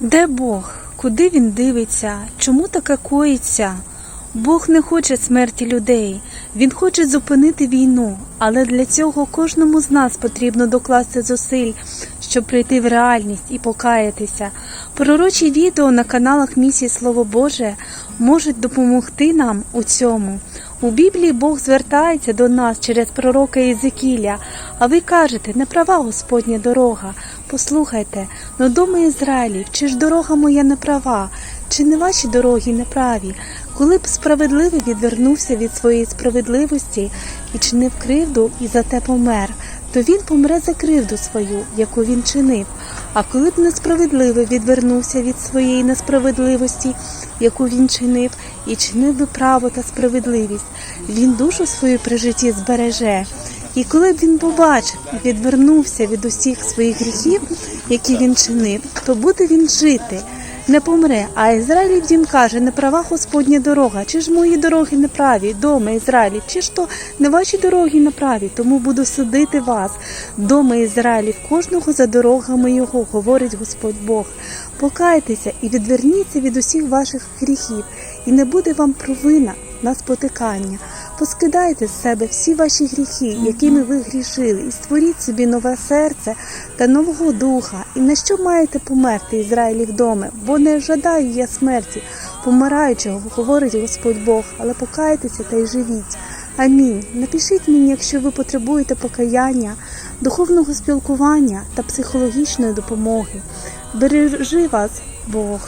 Де Бог? Куди він дивиться? Чому таке коїться? Бог не хоче смерті людей, Він хоче зупинити війну, але для цього кожному з нас потрібно докласти зусиль, щоб прийти в реальність і покаятися. Пророчі відео на каналах місії Слово Боже можуть допомогти нам у цьому. У Біблії Бог звертається до нас через пророка Єзекіля, а ви кажете, не права Господня дорога. Послухайте, но дома Ізраїлів, чи ж дорога моя не права, чи не ваші дороги неправі? Коли б справедливий відвернувся від своєї справедливості і чинив кривду і за те помер, то він помре за кривду свою, яку він чинив. А коли б несправедливий відвернувся від своєї несправедливості, яку він чинив, і чинив би право та справедливість, він душу свою при житті збереже. І коли б він побачив і відвернувся від усіх своїх гріхів, які він чинив, то буде він жити, не помре. А Ізраїлів дім каже, не права Господня дорога, чи ж мої дороги не праві, дома Ізраїлів, чи ж то не ваші дороги не праві, тому буду судити вас, дома Ізраїлів, кожного за дорогами його, говорить Господь Бог. Покайтеся і відверніться від усіх ваших гріхів, і не буде вам провина на спотикання. Поскидайте з себе всі ваші гріхи, якими ви грішили, і створіть собі нове серце та нового духа. І на що маєте померти, Ізраїлів доме? Бо не жадаю я смерті, помираючого, говорить Господь Бог, але покайтеся та й живіть. Амінь. Напишіть мені, якщо ви потребуєте покаяння, духовного спілкування та психологічної допомоги. Бережи вас Бог.